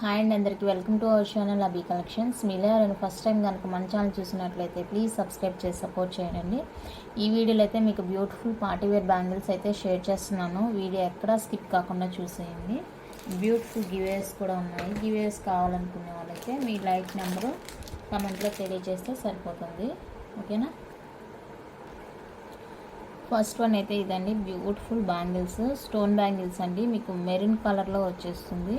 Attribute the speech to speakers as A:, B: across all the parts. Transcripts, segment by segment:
A: Hi and అందరికీ. Welcome to our channel Abi collections మీలో ఎవరైనా ఫస్ట్ టైం కనుక మన ఛానల్ చూసినట్లయితే ప్లీజ్ సబ్స్క్రైబ్ చేసి సపోర్ట్ చేయండి. ఈ వీడియోలో అయితే మీకు బ్యూటిఫుల్ పార్టీ వేర్ బ్యాంగిల్స్ అయితే షేర్ చేస్తున్నాను. వీడియో ఎక్కడా స్కిప్ కాకుండా చూసేయండి. బ్యూటిఫుల్ గివేస్ కూడా ఉన్నాయి. గివేస్ కావాలనుకునే వాళ్ళైతే మీ లైక్ నెంబరు కమెంట్లో తెలియజేస్తే సరిపోతుంది. ఓకేనా ఫస్ట్ వన్ అయితే ఇదండి. బ్యూటిఫుల్ బ్యాంగిల్స్ స్టోన్ బ్యాంగిల్స్ అండి. మీకు మెరూన్ కలర్లో వచ్చేస్తుంది.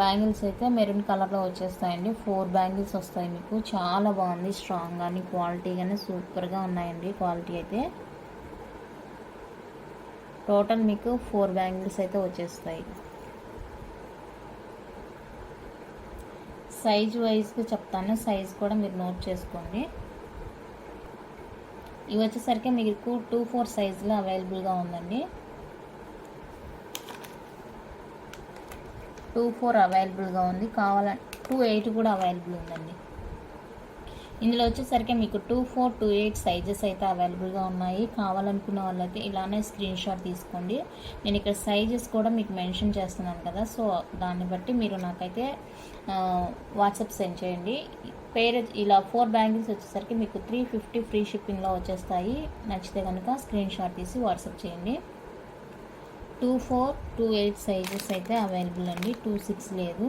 A: బ్యాంగిల్స్ అయితే మెరూన్ కలర్లో వచ్చేస్తాయండి. ఫోర్ బ్యాంగిల్స్ వస్తాయి మీకు. చాలా బాగుంది. స్ట్రాంగ్ కానీ క్వాలిటీ కానీ సూపర్గా ఉన్నాయండి. క్వాలిటీ అయితే టోటల్ మీకు ఫోర్ బ్యాంగిల్స్ అయితే వచ్చేస్తాయి. సైజ్ వైజ్గా చెప్తాను. సైజ్ కూడా మీరు నోట్ చేసుకోండి. ఇవి వచ్చేసరికి మీకు టూ ఫోర్ సైజులో అవైలబుల్గా ఉందండి. టూ ఫోర్ అవైలబుల్గా ఉంది. కావాలంటే టూ ఎయిట్ కూడా అవైలబుల్ ఉందండి. ఇందులో వచ్చేసరికి మీకు two four two eight sizes అయితే అవైలబుల్గా ఉన్నాయి. కావాలనుకున్న వాళ్ళైతే ఇలానే స్క్రీన్ షాట్ తీసుకోండి. నేను ఇక్కడ సైజెస్ కూడా మీకు మెన్షన్ చేస్తున్నాను కదా. సో దాన్ని బట్టి మీరు నాకైతే వాట్సాప్ సెండ్ చేయండి. పేరు ఇలా ఫోర్ బ్యాంగిల్స్ వచ్చేసరికి మీకు త్రీ ఫిఫ్టీ ఫ్రీ షిప్పింగ్లో వచ్చేస్తాయి. నచ్చితే కనుక స్క్రీన్ షాట్ తీసి వాట్సాప్ చేయండి. Two four two eight sizes అయితే అవైలబుల్ అండి. టూ సిక్స్ లేదు.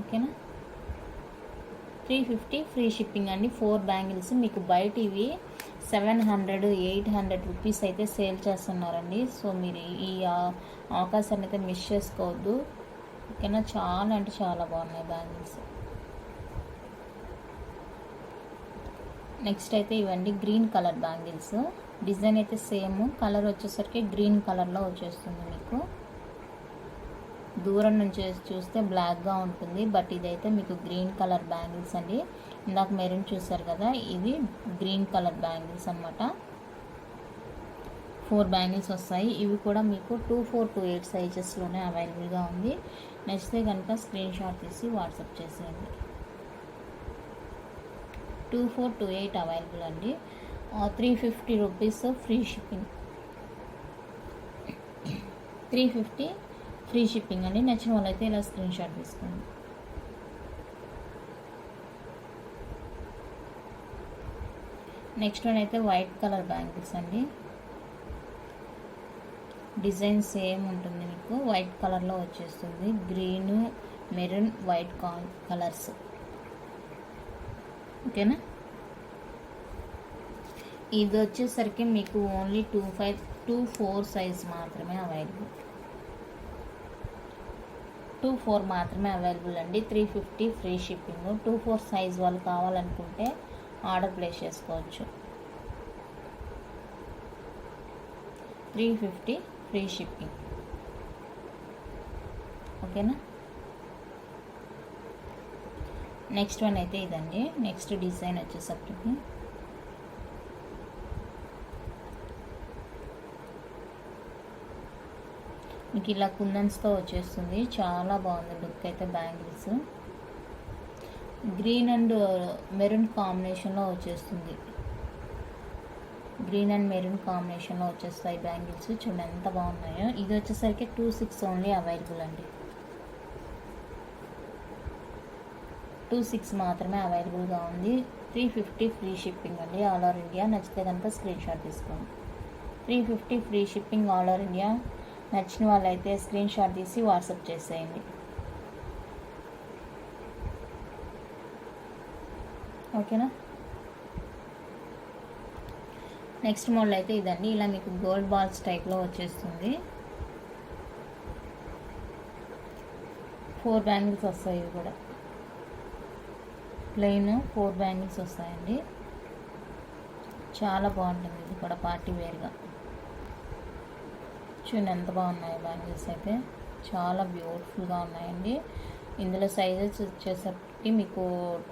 A: ఓకేనా? త్రీ ఫిఫ్టీ ఫ్రీ షిప్పింగ్ అండి. Four bangles. మీకు బయట ఇవి seven hundred eight hundred rupees అయితే సేల్ చేస్తున్నారండి. సో మీరు ఈ అవకాశాన్ని అయితే మిస్ చేసుకోవద్దు. ఓకేనా? చాలా అంటే చాలా బాగున్నాయి బ్యాంగిల్స్. నెక్స్ట్ అయితే ఇవండి గ్రీన్ కలర్ బ్యాంగిల్స్. డిజైన్ అయితే సేమ్. కలర్ వచ్చేసరికి గ్రీన్ కలర్లో వచ్చేస్తుంది మీకు. దూరం నుంచి చూస్తే బ్లాక్గా ఉంటుంది. బట్ ఇదైతే మీకు గ్రీన్ కలర్ బ్యాంగిల్స్ అండి. ఇందాక మెరూన్ చూసారు కదా ఇది గ్రీన్ కలర్ బ్యాంగిల్స్ అనమాట ఫోర్ బ్యాంగిల్స్ వస్తాయి. ఇవి కూడా మీకు టూ ఫోర్ టూ ఎయిట్ సైజెస్లోనే అవైలబుల్గా ఉంది. నచ్చితే కనుక స్క్రీన్ షాట్ తీసి వాట్సాప్ చేసేయండి. Two four two eight available అండి. Three fifty rupees free shipping three fifty free shipping అండి. నచ్చిన వాళ్ళైతే ఇలా స్క్రీన్ షాట్ తీసుకోండి. నెక్స్ట్ వన్ అయితే వైట్ కలర్ బ్యాంగిల్స్ అండి. డిజైన్ సేమ్ ఉంటుంది మీకు. వైట్ కలర్లో వచ్చేస్తుంది. గ్రీను మెరూన్ వైట్ కలర్స్ ఓకేనా ఇది వచ్చేసరికి మీకు only two five two four size మాత్రమే అవైలబుల్ టూ ఫోర్ మాత్రమే అవైలబుల్ అండి. Three fifty free shipping two four size వాళ్ళు కావాలనుకుంటే ఆర్డర్ ప్లేస్ చేసుకోవచ్చు. త్రీ ఫిఫ్టీ ఫ్రీ షిప్పింగ్ ఓకేనా నెక్స్ట్ వన్ అయితే ఇదండి. నెక్స్ట్ డిజైన్ వచ్చేసరికి మీకు ఇలా కుందన్స్తో వచ్చేస్తుంది. చాలా బాగుంది లుక్ అయితే బ్యాంగిల్స్. గ్రీన్ అండ్ మెరూన్ కాంబినేషన్లో వచ్చేస్తుంది. గ్రీన్ అండ్ మెరూన్ కాంబినేషన్లో వచ్చేస్తాయి బ్యాంగిల్స్. చూడండి ఎంత బాగున్నాయో. ఇది వచ్చేసరికి టూ సిక్స్ ఓన్లీ అవైలబుల్ అండి. టూ సిక్స్ మాత్రమే అవైలబుల్గా ఉంది. త్రీ ఫిఫ్టీ ఫ్రీ షిప్పింగ్ అండి. All over India. నచ్చితే కనుక స్క్రీన్ షాట్ తీసుకోండి. Three fifty free shipping all over India. నచ్చిన వాళ్ళైతే స్క్రీన్ షాట్ తీసి వాట్సాప్ చేసేయండి. ఓకేనా? నెక్స్ట్ మోడల్ అయితే ఇదండి. ఇలా మీకు గోల్డ్ బాల్స్ టైప్లో వచ్చేస్తుంది. ఫోర్ బ్యాంగిల్స్ వస్తాయి ఇవి కూడా. ప్లెయిన్ ఫోర్ బ్యాంగిల్స్ వస్తాయండి. చాలా బాగుంటుంది ఇది కూడా పార్టీ వేర్గా. చూడండి ఎంత బాగున్నాయి బ్యాంగిల్స్ అయితే. చాలా బ్యూటిఫుల్గా ఉన్నాయండి. ఇందులో సైజెస్ వచ్చేసరికి మీకు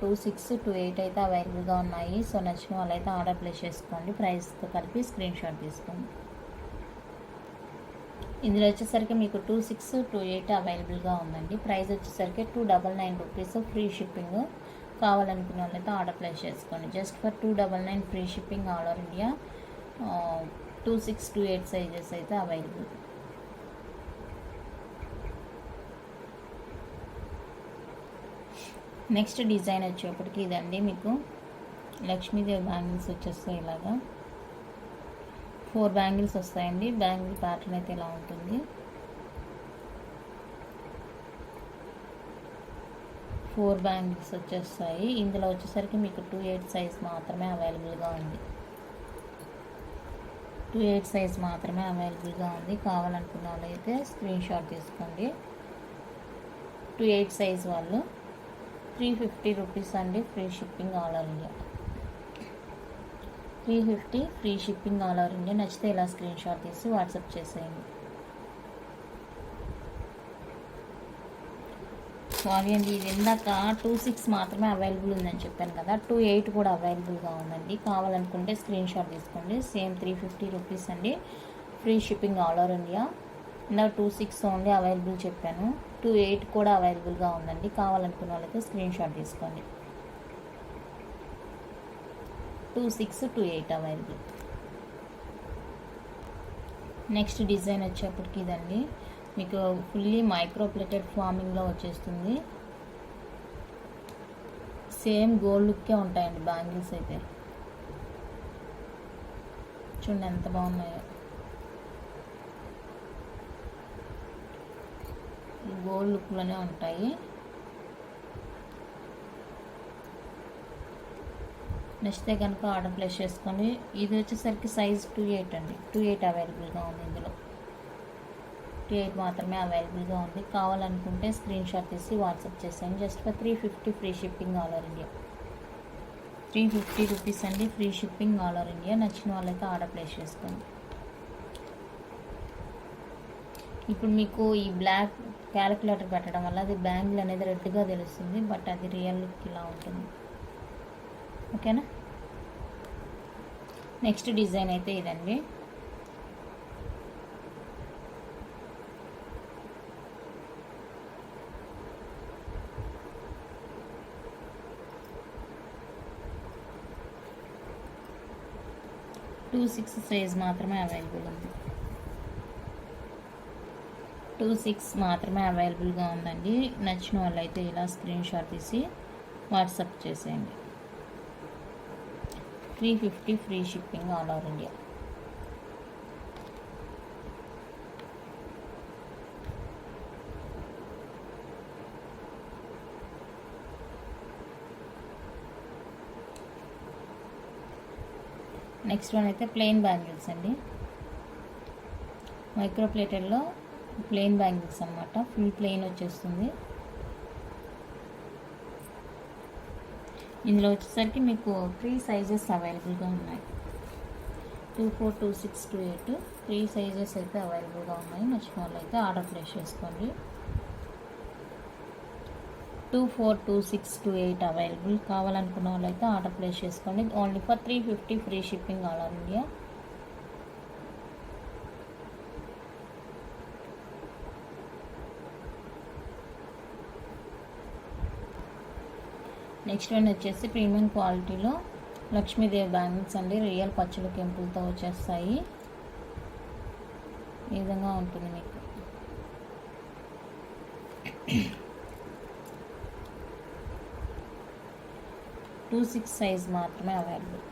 A: టూ సిక్స్ టూ ఎయిట్ అయితే అవైలబుల్గా ఉన్నాయి. సో నచ్చిన వాళ్ళైతే ఆర్డర్ ప్లేస్ చేసుకోండి. ప్రైస్తో కలిపి స్క్రీన్ షాట్ తీసుకోండి. ఇందులో వచ్చేసరికి మీకు టూ సిక్స్ టూ ఎయిట్ అవైలబుల్గా ఉందండి. ప్రైస్ వచ్చేసరికి two double nine rupees free shipping. కావాలనుకున్న వాళ్ళైతే ఆర్డర్ ప్లేస్ చేసుకోండి. Just for two double nine free shipping all over India. Two six two eight sizes అయితే అవైలబుల్. నెక్స్ట్ డిజైన్ వచ్చేప్పటికి ఇదండి మీకు లక్ష్మీదేవి బ్యాంగిల్స్ వచ్చేస్తాయి ఇలాగా. ఫోర్ బ్యాంగిల్స్ వస్తాయండి. బ్యాంగిల్ ప్యాటర్న్ అయితే ఇలా ఉంటుంది. ఫోర్ బ్యాంగిల్స్ వచ్చేస్తాయి. ఇందులో వచ్చేసరికి మీకు టూ ఎయిట్ సైజ్ మాత్రమే అవైలబుల్గా ఉంది. టూ ఎయిట్ సైజ్ మాత్రమే అవైలబుల్గా ఉంది. కావాలనుకున్న వాళ్ళైతే స్క్రీన్ షాట్ తీసుకోండి. టూ ఎయిట్ సైజ్ వాళ్ళు. త్రీ ఫిఫ్టీ రూపీస్ అండి free shipping all over India. Three fifty free shipping all over India. నచ్చితే ఇలా స్క్రీన్ షాట్ తీసి వాట్సాప్ చేసేయండి. సారీ అండి ఇది ఇందాక టూ సిక్స్ మాత్రమే అవైలబుల్ ఉందని చెప్పాను కదా టూ ఎయిట్ కూడా అవైలబుల్గా ఉందండి. కావాలనుకుంటే స్క్రీన్ షాట్ తీసుకోండి. సేమ్ త్రీ ఫిఫ్టీ రూపీస్ అండి. Free shipping all over India ఇందాక టూ సిక్స్ ఓన్లీ అవైలబుల్ చెప్పాను. టూ ఎయిట్ కూడా అవైలబుల్గా ఉందండి. కావాలనుకున్న వాళ్ళైతే స్క్రీన్ షాట్ తీసుకోండి. Two six two eight available. Next design వచ్చేప్పటికి ఇదండి. మీకు ఫుల్లీ మైక్రోప్లేటెడ్ ఫార్మింగ్లో వచ్చేస్తుంది. సేమ్ గోల్డ్ లుక్కే ఉంటాయండి బ్యాంగిల్స్ అయితే. చూడండి ఎంత బాగున్నాయో. గోల్డ్ లుక్లోనే ఉంటాయి. నచ్చితే కనుక ఆర్డర్ ప్లేస్ చేసుకోండి. ఇది వచ్చేసరికి సైజ్ టూ ఎయిట్ అండి. టూ ఎయిట్ అవైలబుల్గా ఉంది ఇందులో. ఫిఫ్టీ ఎయిట్ మాత్రమే అవైలబుల్గా ఉంది. కావాలనుకుంటే స్క్రీన్ షాట్ తీసి వాట్సాప్ చేసేయండి. Just for three fifty free shipping all over India. Three fifty rupees అండి free shipping all over India. నచ్చిన వాళ్ళైతే ఆర్డర్ ప్లేస్ చేసుకోండి. ఇప్పుడు మీకు ఈ బ్లాక్ క్యాలిక్యులేటర్ పెట్టడం వల్ల అది బ్యాంగిల్ అనేది రెడ్గా తెలుస్తుంది. బట్ అది రియల్ లుక్ ఇలా ఉంటుంది. ఓకేనా? నెక్స్ట్ డిజైన్ అయితే ఇదండి. టూ సిక్స్ సైజ్ మాత్రమే అవైలబుల్ ఉంది. టూ సిక్స్ మాత్రమే అవైలబుల్గా ఉందండి. నచ్చిన వాళ్ళైతే ఇలా స్క్రీన్ షాట్ తీసి వాట్సాప్ చేసేయండి. Three fifty free shipping all over India next one అయితే ప్లెయిన్ బ్యాంగిల్స్ అండి. మైక్రో ప్లేటెడ్లో ప్లెయిన్ బ్యాంగిల్స్ అనమాట ఫుల్ ప్లెయిన్ వచ్చేస్తుంది. ఇందులో వచ్చేసరికి మీకు త్రీ సైజెస్ అవైలబుల్గా ఉన్నాయి. Two four two six two eight three sizes అయితే అవైలబుల్గా ఉన్నాయి. నచ్చిన వాళ్ళు అయితే ఆర్డర్ ప్లేస్ చేసుకోండి. Two four two six two eight available. కావాలనుకున్న వాళ్ళు అయితే ఆర్డర్ ప్లేస్ చేసుకోండి. Only for three fifty free shipping all over India. Next one వచ్చేసి ప్రీమియం క్వాలిటీలో లక్ష్మీదేవి బ్యాంగిల్స్ అండి. రియల్ పచ్చల కెంపులతో వచ్చేస్తాయి. ఈ విధంగా ఉంటుంది మీకు. టూ సిక్స్ సైజ్ మాత్రమే అవైలబుల్.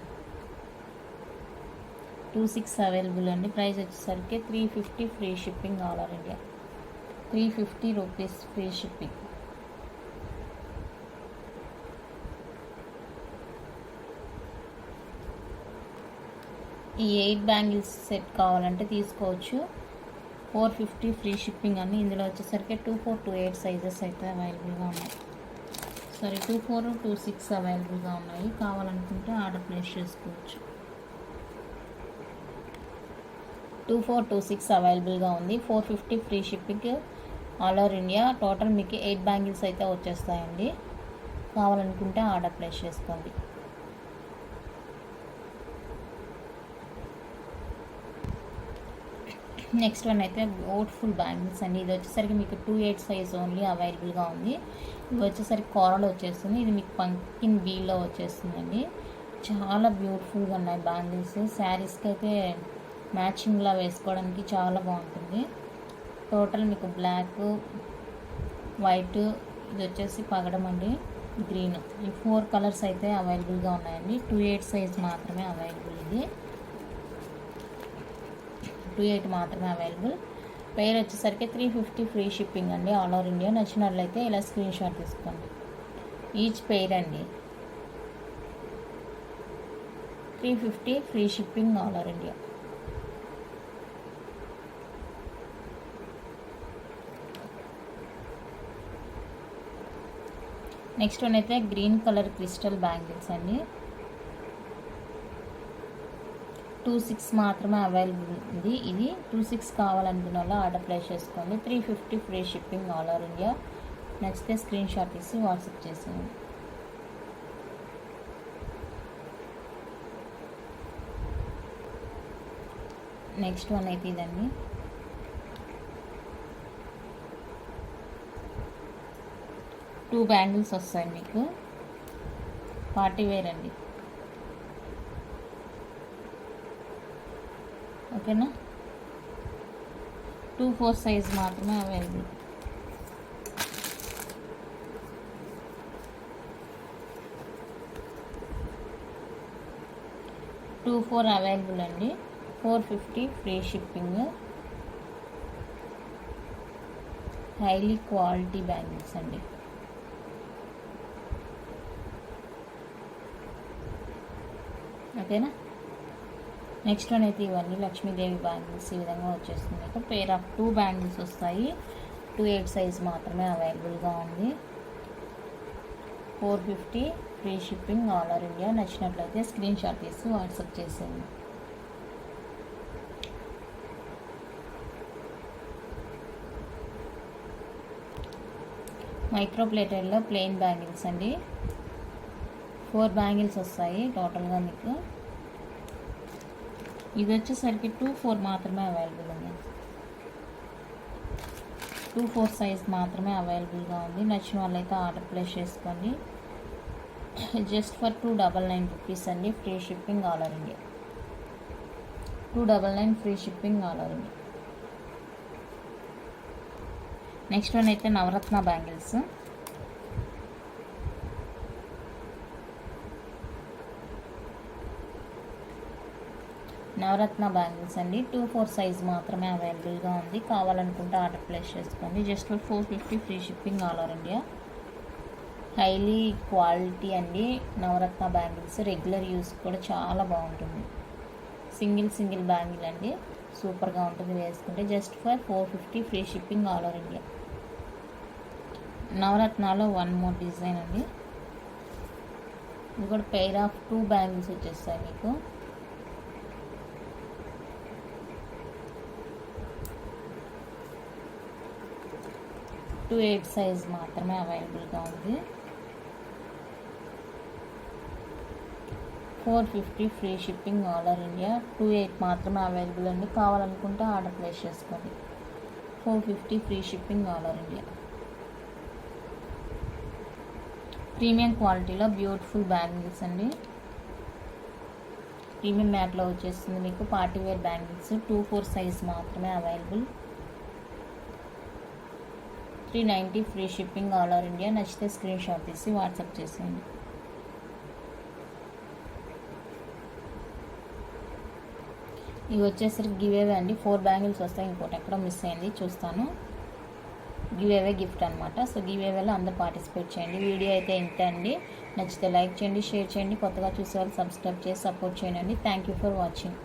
A: టూ సిక్స్ అవైలబుల్ అండి. ప్రైస్ వచ్చేసరికి three fifty free shipping all over India. Three fifty rupees free shipping. ఈ ఎయిట్ బ్యాంగిల్స్ సెట్ కావాలంటే తీసుకోవచ్చు. ఫోర్ ఫిఫ్టీ ఫ్రీ షిప్పింగ్ అని ఇందులో వచ్చేసరికి two four two eight sizes అయితే అవైలబుల్గా ఉన్నాయి. Sorry two four two six అవైలబుల్గా ఉన్నాయి. కావాలనుకుంటే ఆర్డర్ ప్లేస్ చేసుకోవచ్చు. టూ ఫోర్ టూ సిక్స్ అవైలబుల్గా ఉంది. Four fifty free shipping all over India. Total మీకు ఎయిట్ బ్యాంగిల్స్ అయితే వచ్చేస్తాయండి. కావాలనుకుంటే ఆర్డర్ ప్లేస్ చేసుకోండి. నెక్స్ట్ వన్ అయితే ఓట్ఫుల్ బ్యాంగిల్స్ అండి. ఇది వచ్చేసరికి మీకు టూ ఎయిట్ సైజ్ ఓన్లీ అవైలబుల్గా ఉంది. ఇది వచ్చేసరికి కోరలో వచ్చేస్తుంది. ఇది మీకు పంకిన్ బీలో వచ్చేస్తుందండి. చాలా బ్యూటిఫుల్గా ఉన్నాయి బ్యాంగిల్స్ శారీస్కి అయితే మ్యాచింగ్లా వేసుకోవడానికి చాలా బాగుంటుంది. టోటల్ మీకు బ్లాక్ వైట్ ఇది వచ్చేసి పగడం అండి. గ్రీన్ ఈ ఫోర్ కలర్స్ అయితే అవైలబుల్గా ఉన్నాయండి. టూ ఎయిట్ సైజ్ మాత్రమే అవైలబుల్ ఇది. టూ ఎయిట్ మాత్రమే అవైలబుల్. పేరు వచ్చేసరికి త్రీ ఫిఫ్టీ ఫ్రీ షిప్పింగ్ అండి ఆల్ ఓవర్ ఇండియా. నచ్చినట్లయితే ఇలా స్క్రీన్ షాట్ తీసుకోండి. ఈచ్ పేర్ అండి three fifty free shipping all over India. Next one అయితే గ్రీన్ కలర్ క్రిస్టల్ బ్యాంగిల్స్ అండి. టూ సిక్స్ మాత్రమే అవైలబుల్ ఉంది ఇది టూ సిక్స్ కావాలనుకున్న వాళ్ళు ఆర్డర్ ప్లేస్ చేసుకోండి. Three fifty free shipping all over India. నచ్చితే స్క్రీన్ షాట్ తీసి వాట్సాప్ చేసేయండి. నెక్స్ట్ వన్ అయితే ఇదండి. టూ బ్యాంగిల్స్ వస్తాయి మీకు. పార్టీ వేర్ అండి. ఓకేనా? టూ ఫోర్ సైజ్ మాత్రమే అవైలబుల్ టూ ఫోర్ అవైలబుల్ అండి. Four fifty free shipping highly quality bangles అండి. ఓకేనా? నెక్స్ట్ వన్ అయితే ఇవన్నీ లక్ష్మీదేవి బ్యాంగిల్స్ ఈ విధంగా వచ్చేస్తుంది. మీకు పేర్ ఆఫ్ టూ బ్యాంగిల్స్ వస్తాయి. టూ ఎయిట్ సైజ్ మాత్రమే అవైలబుల్గా ఉంది. Four fifty free shipping all over India. నచ్చినట్లయితే స్క్రీన్ షాట్ తీసి వాట్సాప్ చేసేయండి. మైక్రో ప్లేటర్లో ప్లెయిన్ బ్యాంగిల్స్ అండి. ఫోర్ బ్యాంగిల్స్ వస్తాయి టోటల్గా మీకు. ఇది వచ్చేసరికి టూ ఫోర్ మాత్రమే అవైలబుల్ ఉంది. టూ ఫోర్ సైజ్ మాత్రమే అవైలబుల్గా ఉంది. నచ్చిన వాళ్ళైతే ఆర్డర్ ప్లేస్ చేసుకోండి. Just for two double nine rupees అండి. Free shipping all over India two double nine free shipping all over India next one అయితే నవరత్న బ్యాంగిల్స్. నవరత్న బ్యాంగిల్స్ అండి. టూ ఫోర్ సైజ్ మాత్రమే అవైలబుల్గా ఉంది. కావాలనుకుంటే ఆర్డర్ ప్లేస్ చేసుకోండి. Just for four fifty free shipping all over India. Highly quality అండి. Navaratna bangles regular use కూడా చాలా బాగుంటుంది. సింగిల్ సింగిల్ బ్యాంగిల్ అండి. సూపర్గా ఉంటుంది వేసుకుంటే. Just for four fifty free shipping all over India. నవరత్నాలో one more design అండి. ఇది కూడా పెయిర్ ఆఫ్ టూ బ్యాంగిల్స్ వచ్చేస్తాయి మీకు. టూ ఎయిట్ సైజ్ మాత్రమే అవైలబుల్గా ఉంది. Four fifty free shipping all over India. Two eight మాత్రమే అవైలబుల్ అండి. కావాలనుకుంటే ఆర్డర్ ప్లేస్ చేసుకోండి. Four fifty free shipping all over India. Premium క్వాలిటీలో బ్యూటిఫుల్ బ్యాంగిల్స్ అండి. ప్రీమియం మ్యాట్లో వచ్చేస్తుంది మీకు party wear bangles. Two four size మాత్రమే available. Three ninety free shipping all over India. నచ్చితే స్క్రీన్ షాట్ తీసి వాట్సాప్ చేసేయండి. ఇవి వచ్చేసరికి గివేవే అండి. ఫోర్ బ్యాంగిల్స్ వస్తాయి. ఇంకోటి ఎక్కడో మిస్ అయింది. చూస్తాను. గివేవే గిఫ్ట్ అనమాట సో గివేవేలో అందరు పార్టిసిపేట్ చేయండి. వీడియో అయితే ఇంత అండి. నచ్చితే లైక్ చేయండి షేర్ చేయండి. కొత్తగా చూసే వాళ్ళు సబ్స్క్రైబ్ చేసి సపోర్ట్ చేయండి. Thank you for watching.